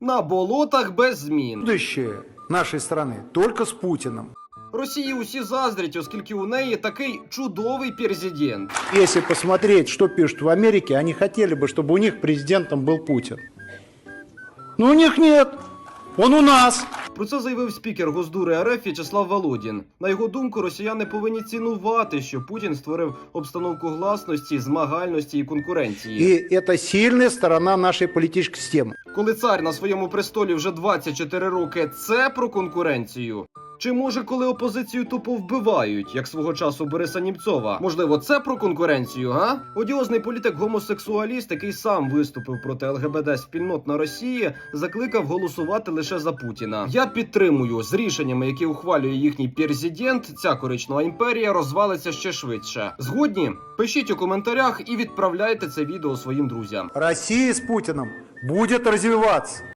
На болотах без змін. Будущее нашей страны только с Путиным. Росії усі заздрять, оскільки у неї такий чудовий президент. Если посмотреть, что пишут в Америке, они хотели бы, чтобы у них президентом был Путин. Но у них нет. Он у нас. Про це заявив спікер Госдури РФ В'ячеслав Володін. На його думку, росіяни повинні цінувати, що Путін створив обстановку гласності, змагальності і конкуренції. І це сильна сторона нашої політичної системи. Коли цар на своєму престолі вже 24 роки, це про конкуренцію. Чи може, коли опозицію тупо вбивають, як свого часу Бориса Німцова? Можливо, це про конкуренцію, га? Одіозний політик гомосексуаліст, який сам виступив проти ЛГБТ спільнот на Росії, закликав голосувати лише за Путіна. Я підтримую з рішеннями, які ухвалює їхній президент, ця коричнева імперія розвалиться ще швидше. Згодні? Пишіть у коментарях і відправляйте це відео своїм друзям. Россия с Путиным будет развиваться.